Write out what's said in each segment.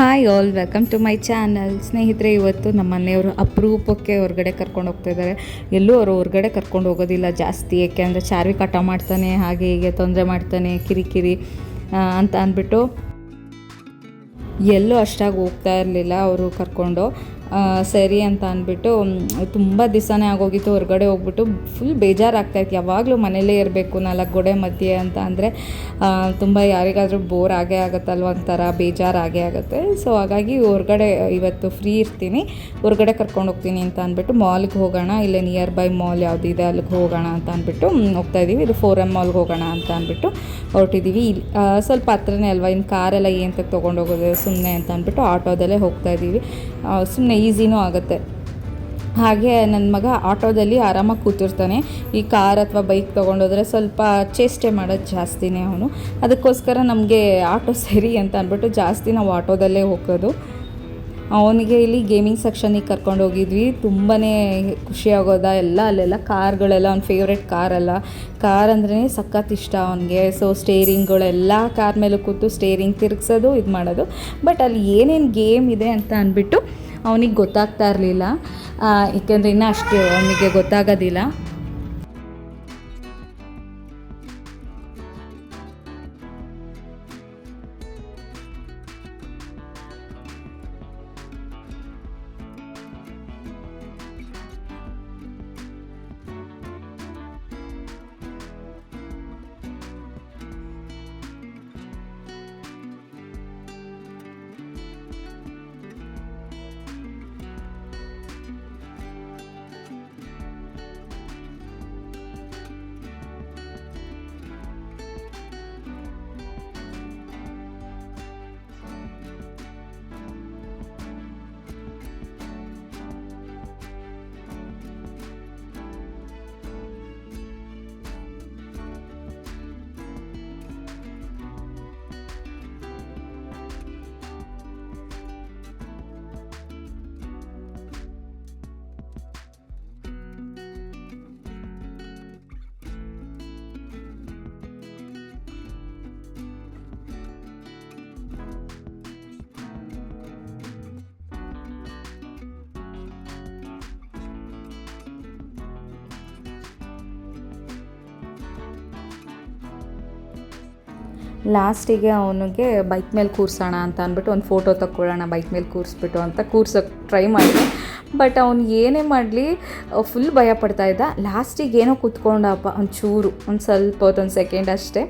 Hi all, welcome to my channel. ಸ್ನೇಹಿತರೆ, ಇವತ್ತು ನಮ್ಮ ಮನೆಯವರು ಅಪರೂಪಕ್ಕೆ ಹೊರಗಡೆ ಕರ್ಕೊಂಡು ಹೋಗ್ತಾ ಇದ್ದಾರೆ. ಎಲ್ಲೂ ಅವರು ಹೊರಗಡೆ ಕರ್ಕೊಂಡು ಹೋಗೋದಿಲ್ಲ ಜಾಸ್ತಿ ಏಕೆಂದರೆ ಚಾರ್ವಿ ಕಟ ಮಾಡ್ತಾನೆ, ಹಾಗೆ ಹೀಗೆ ತೊಂದರೆ ಮಾಡ್ತಾನೆ, ಕಿರಿಕಿರಿ ಅಂತ ಅಂದ್ಬಿಟ್ಟು ಎಲ್ಲೂ ಅಷ್ಟಾಗಿ ಹೋಗ್ತಾ ಇರಲಿಲ್ಲ ಅವರು ಕರ್ಕೊಂಡು. ಸರಿ ಅಂತ ಅಂದ್ಬಿಟ್ಟು ತುಂಬ ದಿವಸನೇ ಆಗೋಗಿತ್ತು, ಹೊರಗಡೆ ಹೋಗ್ಬಿಟ್ಟು ಫುಲ್ ಬೇಜಾರಾಗ್ತಾಯಿತ್ತು. ಯಾವಾಗಲೂ ಮನೇಲೇ ಇರಬೇಕು, ನಾಲ್ಕು ಗೋಡೆ ಮಧ್ಯೆ ಅಂತ ಅಂದರೆ ತುಂಬ ಯಾರಿಗಾದರೂ ಬೋರ್ ಆಗೇ ಆಗುತ್ತಲ್ವ ಒಂಥರ ಬೇಜಾರಾಗೇ ಆಗುತ್ತೆ. ಸೊ ಹಾಗಾಗಿ ಹೊರಗಡೆ, ಇವತ್ತು ಫ್ರೀ ಇರ್ತೀನಿ, ಹೊರಗಡೆ ಕರ್ಕೊಂಡು ಹೋಗ್ತೀನಿ ಅಂತ ಅಂದ್ಬಿಟ್ಟು ಮಾಲ್ಗೆ ಹೋಗೋಣ, ಇಲ್ಲೇ ನಿಯರ್ ಬೈ ಮಾಲ್ ಯಾವುದಿದೆ ಅಲ್ಲಿಗೆ ಹೋಗೋಣ ಅಂತ ಅಂದ್ಬಿಟ್ಟು ಹೋಗ್ತಾ ಇದ್ದೀವಿ ಇದು ಫೋರ್ ಎಂ ಮಾಲ್ಗೆ ಹೋಗೋಣ ಅಂತ ಅಂದ್ಬಿಟ್ಟು ಹೊರಟಿದ್ದೀವಿ ಇಲ್ಲಿ ಸ್ವಲ್ಪ ಹತ್ರನೇ ಅಲ್ವಾ ಇನ್ನು ಕಾರೆಲ್ಲ ಏನು ತೊಗೊಂಡೋಗೋದು ಸುಮ್ಮನೆ ಅಂತ ಅಂದ್ಬಿಟ್ಟು ಆಟೋದಲ್ಲೇ ಹೋಗ್ತಾ ಇದ್ದೀವಿ ಸುಮ್ಮನೆ ಈಸಿನೂ ಆಗುತ್ತೆ. ಹಾಗೆ ನನ್ನ ಮಗ ಆಟೋದಲ್ಲಿ ಆರಾಮಾಗಿ ಕೂತಿರ್ತಾನೆ. ಈ ಕಾರ್ ಅಥವಾ ಬೈಕ್ ತೊಗೊಂಡೋದ್ರೆ ಸ್ವಲ್ಪ ಚೇಷ್ಟೆ ಮಾಡೋದು ಜಾಸ್ತಿನೇ ಅವನು. ಅದಕ್ಕೋಸ್ಕರ ನಮಗೆ ಆಟೋ ಸರಿ ಅಂತ ಅಂದ್ಬಿಟ್ಟು ಜಾಸ್ತಿ ನಾವು ಆಟೋದಲ್ಲೇ ಹೋಗೋದು. ಅವನಿಗೆ ಇಲ್ಲಿ ಗೇಮಿಂಗ್ ಸೆಕ್ಷನಿಗೆ ಕರ್ಕೊಂಡು ಹೋಗಿದ್ವಿ. ತುಂಬಾ ಖುಷಿ ಎಲ್ಲ ಅಲ್ಲೆಲ್ಲ ಕಾರ್ಗಳೆಲ್ಲ ಅವ್ನ ಫೇವ್ರೆಟ್ ಕಾರಲ್ಲ ಕಾರ್ ಅಂದ್ರೆ ಸಖತ್ ಇಷ್ಟ ಅವನಿಗೆ. ಸೊ ಸ್ಟೇರಿಂಗ್ಗಳೆಲ್ಲ ಕಾರ್ ಮೇಲೆ ಕೂತು ಸ್ಟೇರಿಂಗ್ ತಿರುಗಿಸೋದು, ಇದು ಮಾಡೋದು. ಬಟ್ ಅಲ್ಲಿ ಏನೇನು ಗೇಮ್ ಇದೆ ಅಂತ ಅಂದ್ಬಿಟ್ಟು ಅವನಿಗೆ ಗೊತ್ತಾಗ್ತಾ ಇರಲಿಲ್ಲ. ಏಕೆಂದರೆ ಇನ್ನೂ ಅಷ್ಟು ಅವನಿಗೆ ಗೊತ್ತಾಗೋದಿಲ್ಲ. ಲಾಸ್ಟಿಗೆ ಅವನಿಗೆ ಬೈಕ್ ಮೇಲೆ ಕೂರಿಸೋಣ ಅಂತ ಅಂದ್ಬಿಟ್ಟು ಒಂದು ಫೋಟೋ ತಕ್ಕೊಳ್ಳೋಣ, ಬೈಕ್ ಮೇಲೆ ಕೂರಿಸ್ಬಿಟ್ಟು ಅಂತ ಕೂರ್ಸೋಕ್ಕೆ ಟ್ರೈ ಮಾಡಿದೆ. ಬಟ್ ಅವ್ನು ಏನೇ ಮಾಡಲಿ ಫುಲ್ ಭಯ ಇದ್ದ. ಲಾಸ್ಟಿಗೆ ಏನೋ ಕೂತ್ಕೊಂಡಪ್ಪ, ಒಂದು ಚೂರು, ಒಂದು ಸ್ವಲ್ಪ ಹೊತ್ತು, ಒಂದು ಸೆಕೆಂಡ್ ಅಷ್ಟೇ.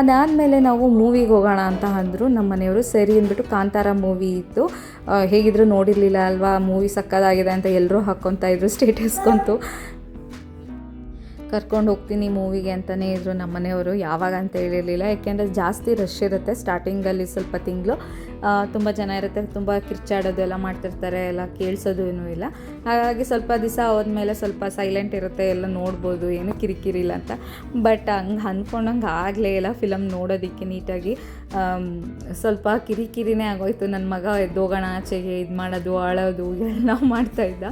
ಅದಾದಮೇಲೆ ನಾವು ಮೂವಿಗೆ ಹೋಗೋಣ ಅಂತ ಅಂದರು. ನಮ್ಮ ಮನೆಯವರು, ಸರಿ ಅಂದ್ಬಿಟ್ಟು ಕಾಂತಾರ ಮೂವಿ ಇತ್ತು. ಹೇಗಿದ್ರು ನೋಡಿರಲಿಲ್ಲ ಅಲ್ವಾ? ಮೂವಿ ಸಕ್ಕದಾಗಿದೆ ಅಂತ ಎಲ್ಲರೂ ಹಾಕ್ಕೊತಾ ಇದ್ರು ಸ್ಟೇಟಸ್ಗಂತೂ ಕರ್ಕೊಂಡು ಹೋಗ್ತೀನಿ ಮೂವಿಗೆ ಅಂತಲೇ ಇದ್ದರು ನಮ್ಮ ಮನೆಯವರು, ಯಾವಾಗ ಅಂತ ಹೇಳಿರಲಿಲ್ಲ. ಯಾಕೆಂದರೆ ಜಾಸ್ತಿ ರಶ್ ಇರುತ್ತೆ ಸ್ಟಾರ್ಟಿಂಗಲ್ಲಿ ಸ್ವಲ್ಪ ತಿಂಗಳು. ತುಂಬ ಜನ ಇರುತ್ತೆ, ತುಂಬ ಕಿರ್ಚಾಡೋದು ಎಲ್ಲ ಮಾಡ್ತಿರ್ತಾರೆ, ಎಲ್ಲ ಕೇಳಿಸೋದು ಏನೂ ಇಲ್ಲ. ಹಾಗಾಗಿ ಸ್ವಲ್ಪ ದಿವಸ ಹೋದ್ಮೇಲೆ ಸ್ವಲ್ಪ ಸೈಲೆಂಟ್ ಇರುತ್ತೆ, ಎಲ್ಲ ನೋಡ್ಬೋದು, ಏನು ಕಿರಿಕಿರಿ ಇಲ್ಲ ಅಂತ. ಬಟ್ ಹಂಗೆ ಅಂದ್ಕೊಂಡಂಗೆ ಆಗಲೇ ಇಲ್ಲ ಫಿಲಮ್ ನೋಡೋದಕ್ಕೆ ನೀಟಾಗಿ. ಸ್ವಲ್ಪ ಕಿರಿಕಿರಿನೇ ಆಗೋಯ್ತು. ನನ್ನ ಮಗ ಎದ್ದೋಗೋಣ, ಆಚೆಗೆ ಇದು ಮಾಡೋದು, ಅಳೋದು, ಎಲ್ಲ ಮಾಡ್ತಾಯಿದ್ದ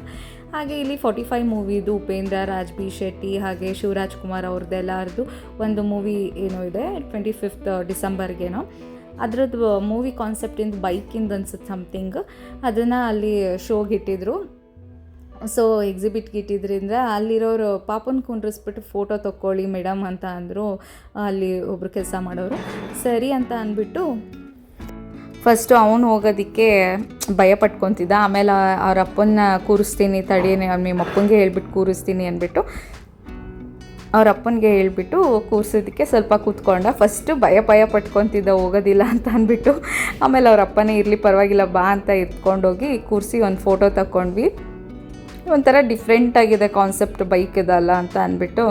ಹಾಗೆ ಇಲ್ಲಿ ಫೋರ್ಟಿ ಫೈವ್ ಮೂವಿದು ಉಪೇಂದ್ರ ರಾಜ್ ಬಿ ಶೆಟ್ಟಿ ಹಾಗೆ ಶಿವರಾಜ್ ಕುಮಾರ್ ಅವ್ರದ್ದೆಲ್ಲರದು ಒಂದು ಮೂವಿ ಏನೋ ಇದೆ ಟ್ವೆಂಟಿ ಫಿಫ್ತ್ ಡಿಸೆಂಬರ್ಗೇನೋ. ಅದರದ್ದು ಮೂವಿ ಕಾನ್ಸೆಪ್ಟಿಂದ ಬೈಕಿಂದ ಅನ್ಸುತ್ತೆ ಸಮಥಿಂಗ್ ಅದನ್ನು ಅಲ್ಲಿ ಶೋಗೆ ಇಟ್ಟಿದ್ರು. ಸೊ ಎಕ್ಸಿಬಿಟ್ಗೆ ಇಟ್ಟಿದ್ರಿಂದ ಅಲ್ಲಿರೋರು ಪಾಪನ ಕುಂಡ್ರಿಸ್ಬಿಟ್ಟು ಫೋಟೋ ತೊಗೊಳ್ಳಿ ಮೇಡಮ್ ಅಂತ ಅಂದರು. ಅಲ್ಲಿ ಒಬ್ರು ಕೆಲಸ ಮಾಡೋರು. ಸರಿ ಅಂತ ಅಂದ್ಬಿಟ್ಟು ಫಸ್ಟು ಅವನು ಹೋಗೋದಕ್ಕೆ ಭಯ ಪಟ್ಕೊತಿದ್ದ. ಆಮೇಲೆ ಅವ್ರ ಅಪ್ಪನ ಕೂರಿಸ್ತೀನಿ, ತಡಿ ನಿಮ್ಮ ಅಪ್ಪನಿಗೆ ಹೇಳ್ಬಿಟ್ಟು ಕೂರಿಸ್ತೀನಿ ಅಂದ್ಬಿಟ್ಟು ಅವ್ರ ಅಪ್ಪನಿಗೆ ಹೇಳ್ಬಿಟ್ಟು ಕೂರಿಸೋದಕ್ಕೆ ಸ್ವಲ್ಪ ಕೂತ್ಕೊಂಡ. ಫಸ್ಟು ಭಯ ಭಯ ಪಟ್ಕೊತಿದ್ದ, ಹೋಗೋದಿಲ್ಲ ಅಂತ ಅಂದ್ಬಿಟ್ಟು ಆಮೇಲೆ ಅವ್ರ ಅಪ್ಪನೇ ಇರಲಿ, ಪರವಾಗಿಲ್ಲ, ಬಾ ಅಂತ ಎತ್ಕೊಂಡೋಗಿ ಕೂರಿಸಿ ಒಂದು ಫೋಟೋ ತಗೊಂಡ್ವಿ ಒಂಥರ ಡಿಫ್ರೆಂಟ್ ಆಗಿದೆ ಕಾನ್ಸೆಪ್ಟ್ ಬೈಕ್ ಇದಲ್ಲ ಅಂತ ಅಂದ್ಬಿಟ್ಟು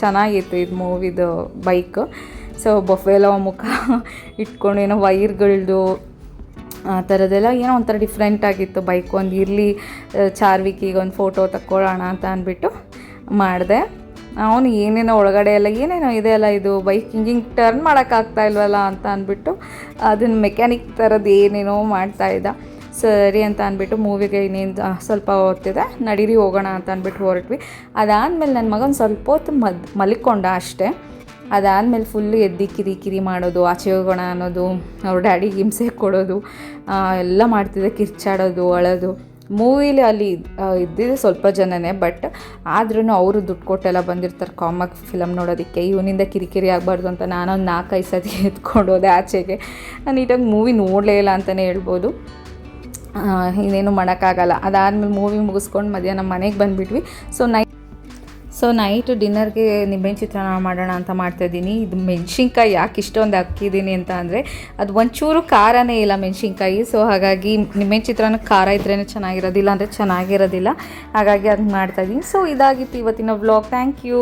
ಚೆನ್ನಾಗಿತ್ತು ಇದು ಮೂವಿದು ಬೈಕ್ ಸೊ ಬೊಫೆಲ್ಲ ಮುಖ ಇಟ್ಕೊಂಡು ಏನೋ ವೈರ್ಗಳದ್ದು ಆ ಥರದ್ದೆಲ್ಲ ಏನೋ ಒಂಥರ ಡಿಫ್ರೆಂಟ್ ಆಗಿತ್ತು. ಬೈಕ್ ಒಂದು ಇರಲಿ ಚಾರ್ವಿಕಿಗೆ ಒಂದು ಫೋಟೋ ತಕ್ಕೊಳ್ಳೋಣ ಅಂತ ಅಂದ್ಬಿಟ್ಟು ಮಾಡಿದೆ. ಅವನು ಏನೇನೋ ಒಳಗಡೆ ಎಲ್ಲ, ಏನೇನೋ ಇದೆ ಅಲ್ಲ ಇದು, ಬೈಕ್ ಹಿಂಗೆ ಹಿಂಗೆ ಟರ್ನ್ ಮಾಡೋಕ್ಕಾಗ್ತಾ ಇಲ್ವಲ್ಲ ಅಂತ ಅಂದ್ಬಿಟ್ಟು ಅದನ್ನ ಮೆಕ್ಯಾನಿಕ್ ಥರದ್ದು ಏನೇನೋ ಮಾಡ್ತಾ ಇದ್ದ. ಸರಿ ಅಂತ ಅಂದ್ಬಿಟ್ಟು ಮೂವಿಗೆ ಇನ್ನೇನು ಸ್ವಲ್ಪ ಹೊತ್ತಿದೆ. ನಡೀರಿ ಹೋಗೋಣ ಅಂತ ಅಂದ್ಬಿಟ್ಟು ಹೊರಟ್ವಿ. ಅದಾದಮೇಲೆ ನನ್ನ ಮಗನ ಸ್ವಲ್ಪ ಹೊತ್ತು ಮದ್, ಮಲ್ಕೊಂಡ ಅಷ್ಟೇ. ಅದಾದಮೇಲೆ ಫುಲ್ಲು ಎದ್ದು ಕಿರಿ ಕಿರಿ ಮಾಡೋದು ಆಚೆ ಹೋಗೋಣ ಅನ್ನೋದು, ಅವ್ರ ಡ್ಯಾಡಿ ಹಿಂಸೆ ಕೊಡೋದು ಎಲ್ಲ ಮಾಡ್ತಿದ್ದೆ, ಕಿರ್ಚಾಡೋದು, ಅಳೋದು. ಮೂವಿಲಿ ಅಲ್ಲಿ ಇದ್ದಿದ್ದು ಸ್ವಲ್ಪ ಜನನೇ ಬಟ್ ಆದ್ರೂ ಅವರು ದುಡ್ಡು ಕೊಟ್ಟೆಲ್ಲ ಬಂದಿರ್ತಾರೆ ಕಾಮಕ್ ಫಿಲಮ್ ನೋಡೋದಕ್ಕೆ. ಇವನಿಂದ ಕಿರಿಕಿರಿ ಆಗಬಾರ್ದು ಅಂತ ನಾನೊಂದು ನಾಲ್ಕೈದು ಸತಿ ಎತ್ಕೊಂಡು ಹೋದೆ ಆಚೆಗೆ. ನೀಟಾಗಿ ಮೂವಿ ನೋಡಲೇ ಇಲ್ಲ ಅಂತಲೇ ಹೇಳ್ಬೋದು. ಇನ್ನೇನು ಮಾಡೋಕ್ಕಾಗಲ್ಲ. ಅದಾದಮೇಲೆ ಮೂವಿ ಮುಗಿಸ್ಕೊಂಡು ಮಧ್ಯಾಹ್ನ ಮನೆಗೆ ಬಂದುಬಿಟ್ವಿ. ಸೊ ನೈ ಸೊ ನೈಟ್ ಡಿನ್ನರ್ಗೆ ನಿಂಬೆಹಣ್ಣು ಚಿತ್ರಾನ್ನ ಮಾಡೋಣ ಅಂತ ಮಾಡ್ತಾಯಿದ್ದೀನಿ ಇದು ಮೆಣಸಿನ್ಕಾಯಿ ಯಾಕೆ ಇಷ್ಟೊಂದು ಹಾಕಿದ್ದೀನಿ ಅಂತ ಅಂದರೆ, ಅದು ಒಂಚೂರು ಖಾರನೇ ಇಲ್ಲ ಮೆಣಸಿನ್ಕಾಯಿ. ಸೊ ಹಾಗಾಗಿ ನಿಂಬೆಹಣ್ಣು ಚಿತ್ರಾನ್ನ ಖಾರ ಇದ್ರೇ ಚೆನ್ನಾಗಿರೋದಿಲ್ಲ ಅಂದರೆ ಚೆನ್ನಾಗಿರೋದಿಲ್ಲ. ಹಾಗಾಗಿ ಅದನ್ನ ಮಾಡ್ತಾಯಿದ್ದೀನಿ ಸೊ ಇದಾಗಿತ್ತು ಇವತ್ತಿನ ವ್ಲಾಗ್ ಥ್ಯಾಂಕ್ ಯು